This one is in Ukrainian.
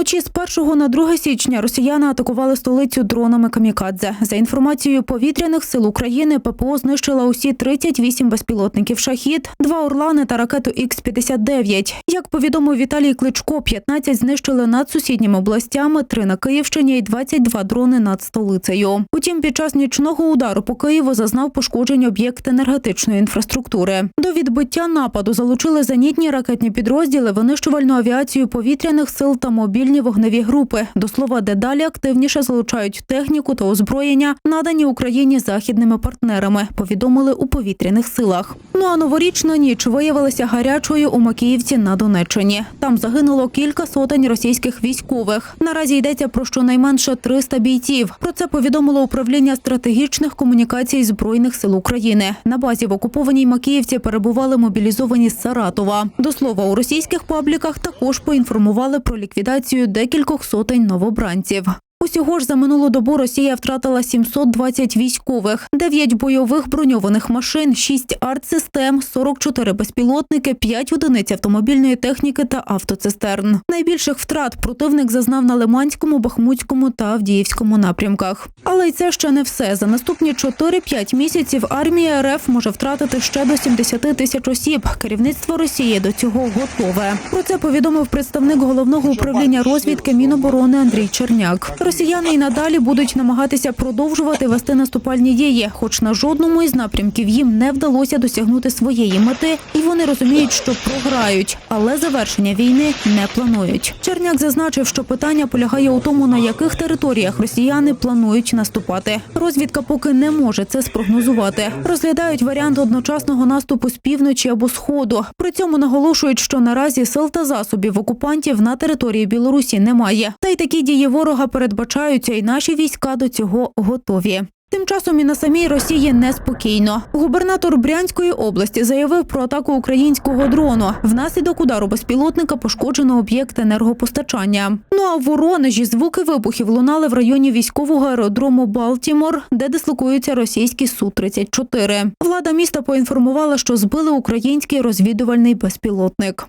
Вночі з 1 на 2 січня росіяни атакували столицю дронами камікадзе. За інформацією повітряних сил України, ППО знищила усі 38 безпілотників шахід, два орлани та ракету Х-59. Як повідомив Віталій Кличко, 15 знищили над сусідніми областями, 3 на Київщині і 22 дрони над столицею. Утім, під час нічного удару по Києву зазнав пошкоджень об'єкт енергетичної інфраструктури. До відбиття нападу залучили зенітні ракетні підрозділи, винищувальну авіацію повітряних сил та мобільні вогневі групи. До слова, дедалі активніше залучають техніку та озброєння, надані Україні західними партнерами. Повідомили у повітряних силах. Ну а новорічна ніч виявилася гарячою у Макіївці на Донеччині. Там загинуло кілька сотень російських військових. Наразі йдеться про щонайменше 300 бійців. Про це повідомило управління стратегічних комунікацій збройних сил України. На базі в окупованій Макіївці перебували мобілізовані з Саратова. До слова, у російських пабліках також поінформували про ліквідацію декількох сотень новобранців. Усього ж за минулу добу Росія втратила 720 військових, 9 бойових броньованих машин, 6 артсистем, 44 безпілотники, 5 одиниць автомобільної техніки та автоцистерн. Найбільших втрат противник зазнав на Лиманському, Бахмутському та Авдіївському напрямках. Але й це ще не все. За наступні 4-5 місяців армія РФ може втратити ще до 70 тисяч осіб. Керівництво Росії до цього готове. Про це повідомив представник головного управління розвідки Міноборони Андрій Черняк. Росіяни й надалі будуть намагатися продовжувати вести наступальні дії, хоч на жодному із напрямків їм не вдалося досягнути своєї мети, і вони розуміють, що програють, але завершення війни не планують. Черняк зазначив, що питання полягає у тому, на яких територіях росіяни планують наступати. Розвідка поки не може це спрогнозувати. Розглядають варіант одночасного наступу з півночі або сходу. При цьому наголошують, що наразі сил та засобів окупантів на території Білорусі немає. Та й такі дії ворога передбачаються, і наші війська до цього готові. Тим часом і на самій Росії неспокійно. Губернатор Брянської області заявив про атаку українського дрону. Внаслідок удару безпілотника пошкоджено об'єкт енергопостачання. Ну а в Воронежі звуки вибухів лунали в районі військового аеродрому Балтімор, де дислокуються російські Су-34. Влада міста поінформувала, що збили український розвідувальний безпілотник.